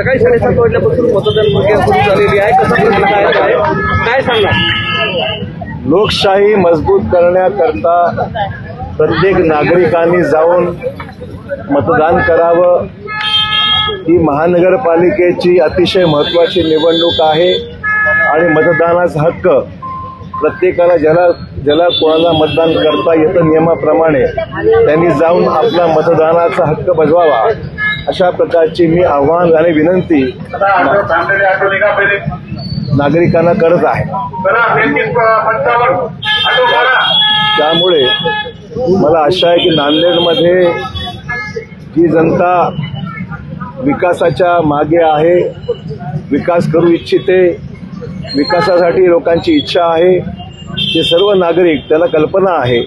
सकाळी साडेसात वाजल्यापासून मतदान प्रक्रिया सुरू झालेली आहे. कसा आहे? काय सांगा? लोकशाही मजबूत करण्याकरता प्रत्येक नागरिकांनी जाऊन मतदान करावं. ही महानगरपालिकेची अतिशय महत्त्वाची निवडणूक आहे आणि मतदानाचा हक्क प्रत्येकाला ज्याला ज्याला कोणाला मतदान करता येतं नियमाप्रमाणे त्यांनी जाऊन आपला मतदानाचा हक्क बजवावा. अशा प्रकारची मी आव्हान आणि विनंती नागरिकांना करत आहे. त्यामुळे मला आशा आहे की नांदेडमध्ये जी जनता विकासाच्या मागे आहे विकास करू इच्छिते विकासासाठी लोकांची इच्छा आहे ते सर्व नागरिक त्याला कल्पना आहे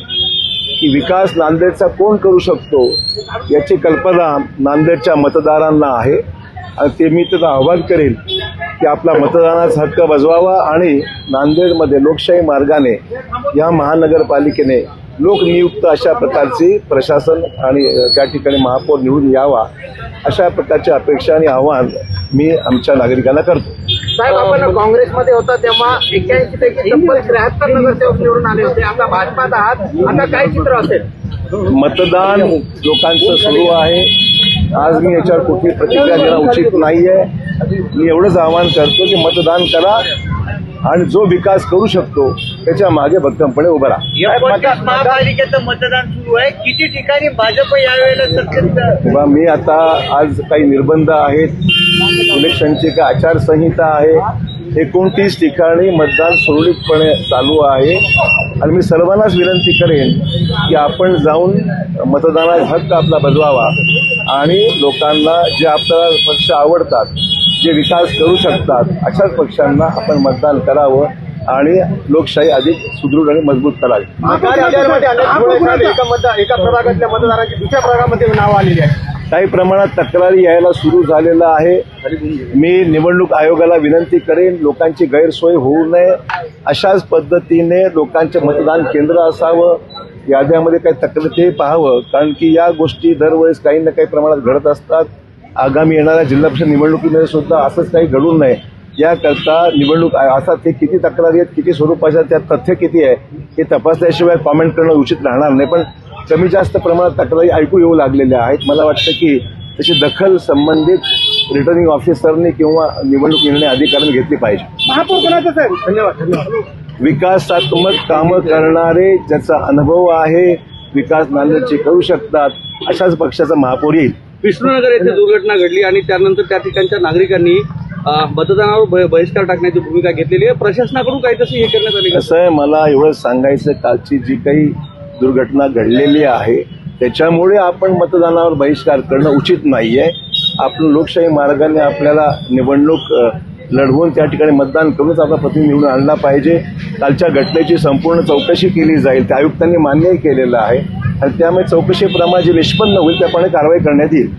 की विकास नांदेडचा कोण करू शकतो याची कल्पना नांदेडच्या मतदारांना आहे. आणि ते मी त्याचं आव्हान करेन की आपला मतदानाचा हक्क बजवावा आणि नांदेडमध्ये लोकशाही मार्गाने या महानगरपालिकेने लोकनियुक्त अशा प्रकारची प्रशासन आणि त्या ठिकाणी महापौर निवडून यावा अशा प्रकारची अपेक्षा आणि आव्हान मी आमच्या नागरिकांना करतो. साहेब आपण काँग्रेसमध्ये होता तेव्हा एक्क्याऐंशी पैकी तब्बल त्र्याहत्तर नगरसेवक निवडून आले होते. आता भाजपात आहात. आता काय चित्र असेल? मतदान लोकांचं सुरू आहे. आज मी याच्यावर कुठली प्रतिक्रिया देणं उचित नाही आहे मी एवढंच आवाहन करतो की मतदान करा आणि जो विकास करू शकतो त्याच्यामागे भक्कमपणे उभा राहा. महापालिकेचं मतदान सुरू आहे? किती ठिकाणी भाजप यावेळेला सत्तेत किंवा मी आता आज काही निर्बंध आहेत. इलेक्शनची काही आचारसंहिता आहे. एकोणतीस ठिकाणी मतदान सुरळीतपणे चालू आहे. आणि मी सर्वांनाच विनंती करेन की आपण जाऊन मतदानाचा हक्क आपला बजवावा. आणि लोकांना जे आपल्याला पक्ष आवडतात जे विकास करू शकतात अशाच पक्षांना आपण मतदान करावं आणि लोकशाही अधिक सुदृढ आणि मजबूत करावी. एका प्रभागातल्या मतदारांची दुसऱ्या प्रभागामध्ये नाव आलेली आहे काही प्रमाणात तक्रारी यायला सुरू झालेलं आहे. मी निवडणूक आयोगाला विनंती करेन लोकांची गैरसोय होऊ नये. अशाच पद्धतीने लोकांचं मतदान केंद्र असावं याद्यामध्ये काही तक्रार ते पाहावं कारण की या गोष्टी दरवेळेस काही ना काही प्रमाणात घडत असतात. आगामी येणाऱ्या जिल्हा परिषद निवडणुकीमध्ये सुद्धा असंच काही घडू नये. याकरता निवडणूक असा ते किती तक्रारी आहेत किती स्वरूपाच्या त्यात तथ्य किती आहे हे तपासल्याशिवाय कॉमेंट करणं उचित राहणार नाही. पण कमी जास्त प्रमाणात तक्रारी ऐकू येऊ लागलेल्या आहेत. मला वाटतं की त्याची दखल संबंधित रिटर्निंग ऑफिसरनी किंवा निवडणूक निर्णय अधिकाऱ्यांनी घेतली पाहिजे. महापौर कोणाचं साहेब धन्यवाद धन्यवाद. विकासात्मक कामं करणारे ज्याचा अनुभव आहे विकास नांदेडचे करू शकतात अशाच पक्षाचा महापौर येईल. विष्णुनगर येथे दुर्घटना घडली आणि त्यानंतर त्या ठिकाणच्या नागरिकांनी मतदानावर ब- बहिष्कार टाकण्याची भूमिका घेतलेली आहे. प्रशासनाकडून काही तशी हे करण्यात आली? कसं आहे मला एवढं सांगायचं कालची जी काही दुर्घटना घडलेली आहे. त्याच्यामुळे आपण मतदानावर बहिष्कार करणं उचित नाही आहे आपण लोकशाही मार्गाने आपल्याला निवडणूक लढवून त्या ठिकाणी मतदान करूनच आपला प्रतिनिधी निवडून आणला पाहिजे. कालच्या घटनेची संपूर्ण चौकशी केली जाईल त्या आयुक्तांनी मान्यही केलेलं आहे. आणि त्यामुळे चौकशीप्रमाणे जे निष्पन्न होईल त्याप्रमाणे कारवाई करण्यात येईल.